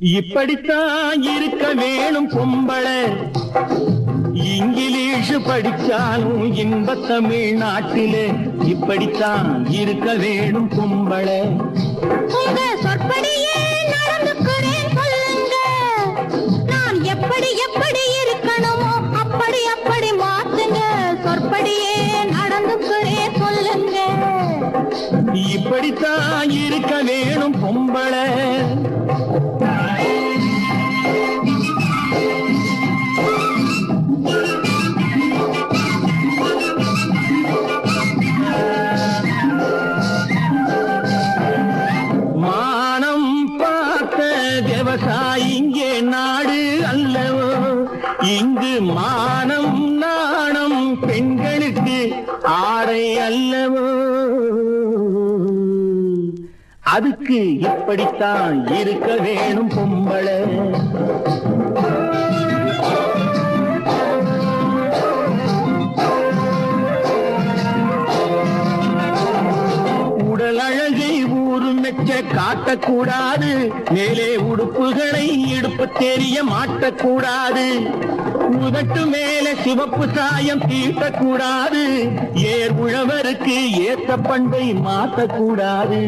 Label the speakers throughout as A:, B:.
A: இப்படித்தான் இருக்க வேணும் பொம்பளை. இங்கிலீஷ் படிச்சாலும் இன்ப தமிழ்நாட்டிலே இப்படித்தான் இருக்க வேணும் பொம்பளை.
B: எப்படி எப்படி இருக்கணுமோ அப்படி அப்படி மாத்துங்க. சொற்படியே நடந்துக்கிறேன் சொல்லுங்க
A: இப்படித்தான் இருக்க வேணும் பொம்பளை. இங்கு மானம் நாணம் பெண்களுக்கு ஆடை அல்லவோ? அதுக்கு இப்படித்தான் இருக்க வேணும் பொம்பளை. உடல் அழகு உருமெச்ச காட்டக்கூடாது. மேலே உடுப்புகளை இடுப்பு தெரிய மாட்டக்கூடாது. உதட்டு மேல சிவப்பு சாயம் தீட்டக்கூடாது. ஏர் உழவருக்கு ஏத்த பண்பை மாற்றக்கூடாது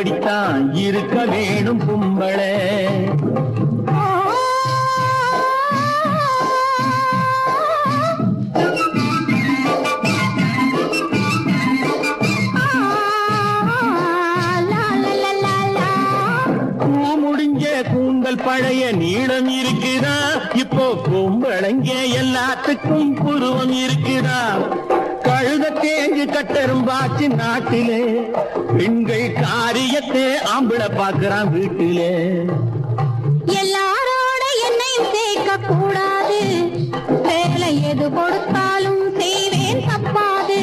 A: அப்படித்தான் இருக்க வேணும் பொம்பளை முடிஞ்ச கூந்தல் பழைய நீளம் இருக்குதா? இப்போ பொம்பளைங்க எல்லாத்துக்கும் புருவம் இருக்குதா? தேங்கி தேஞ்சு கட்டரும்பாச்சு நாட்டிலே. பெண்கள் காரியத்தை ஆம்பளை பாக்குறான் வீட்டிலே.
B: எல்லாரோட என்னையும் சேர்க்க கூடாது வேலை எது கொடுத்தாலும் செய்வேன் தப்பாது.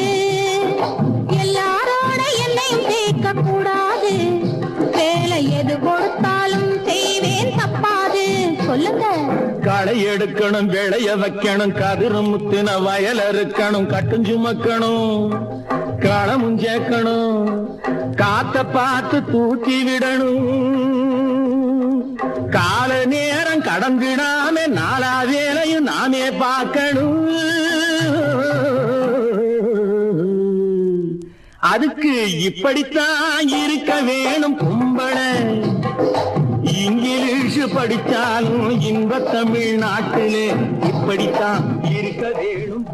B: எல்லாரோட என்னையும் சேர்க்க கூடாது வேலை எது கொடுத்தாலும் செய்வேன் தப்பாது. சொல்லுங்க.
A: களை எடுக்கணும் விளைய வைக்கணும் கதிரு முத்தின வயல் அறுக்கணும் கட்டும் சுமக்கணும் களமும் சேர்க்கணும் காத்த பார்த்து தூக்கி விடணும். கால நேரம் கடந்திடாம நாலா வேலையும் நாமே பார்க்கணும். அதுக்கு இப்படித்தான் இருக்க வேணும் படிச்சாலும் இன்ப தமிழ்நாட்டிலே இப்படித்தான் இருக்க வேணும்